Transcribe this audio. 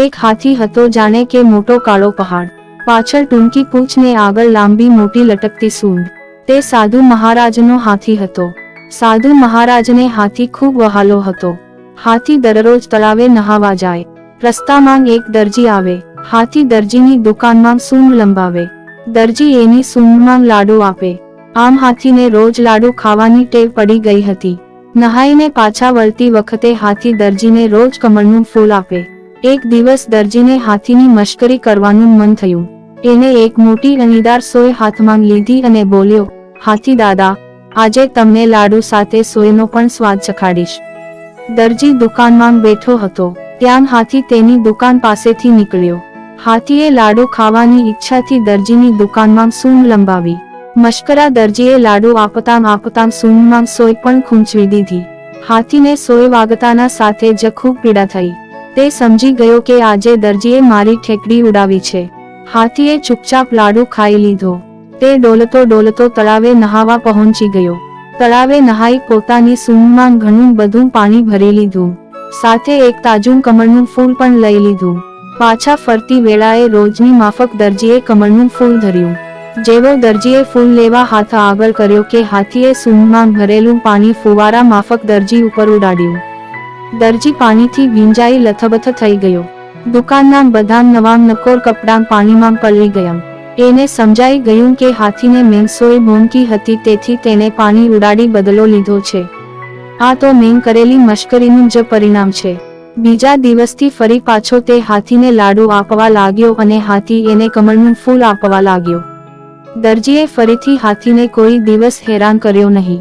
એક હાથી હતો જાણે કે મોટો કાળો પહાડ. પાછળ ટૂંકી પૂંછને આગળ લાંબી મોટી લટકતી સૂંઢ. તે સાધુ મહારાજનો હાથી હતો. સાધુ મહારાજને હાથી ખૂબ વહાલો હતો. હાથી દરરોજ તળાવે નહાવા જાય. રસ્તામાં એક દરજી આવે. હાથી દરજીની દુકાનમાં સૂંઢ લંબાવે. દરજી એની સૂંઢમાં લાડુ આપે. આમ હાથીને રોજ લાડુ ખાવાની ટેવ પડી ગઈ હતી. નહાઈને પાછા વળતી વખતે હાથી દરજીને રોજ કમળનું ફૂલ આપે. એક દિવસ દરજીને હાથીની મશ્કરી કરવાનું મન થયું. એને એક મોટી અણીદાર સોય હાથમાં લીધી અને બોલ્યો, હાથી દાદા, આજે તમને લાડુ સાથે સોયનો પણ સ્વાદ ચખાડીશ. દરજી દુકાનમાં બેઠો હતો. ત્યાં હાથી તેની દુકાન પાસેથી નીકળ્યો. હાથીએ લાડુ ખાવાની ઈચ્છાથી દરજીની દુકાનમાં સૂન લંબાવી. મશ્કરા દરજીએ લાડુ આપતાં આપતાં સૂનમાં સોય પણ ખૂંચવી દીધી. હાથીને સોય વાગતાના સાથે જ ખૂબ પીડા થઈ. તે સમજી ગયો કે આજે દરજીએ મારી ઠેકડી ઉડાવી છે. હાથીએ ચૂપચાપ લાડુ ખાઈ લીધો. તે ડોલતો ડોલતો તળાવે નહાવા પહોંચી ગયો. તળાવે નહાઈ પોતાની સૂંઢમાં ઘણું બધું પાણી ભરી લીધું. સાથે એક તાજું કમળનું ફૂલ પણ લઈ લીધું. પાછા ફરતી વેળાએ રોજની માફક દરજીએ કમળનું ફૂલ ધર્યું. જેવો દરજીએ ફૂલ લેવા હાથ આગળ કર્યો કે હાથીએ સૂંઢમાં ભરેલું પાણી ફુવારા માફક દરજી ઉપર ઉડાડ્યું. દરજી પાણીથી ભીંજાઈ લથબથ થઈ ગયો. દુકાનના બધા નવા નકોર કપડાં પાણીમાં પલળી ગયા. એને સમજાઈ ગયું કે હાથીને મેંગસોએ ભૂમકી હતી તેથી તેને પાણી ઉડાડી બદલો લીધો છે. આ તો મેં કરેલી મશ્કરીનું જ પરિણામ છે. બીજા દિવસથી ફરી પાછો તે હાથીને લાડુ આપવા લાગ્યો અને હાથી એને કમળનું ફૂલ આપવા લાગ્યો. દરજીએ ફરીથી હાથીને કોઈ દિવસ હેરાન કર્યો નહીં.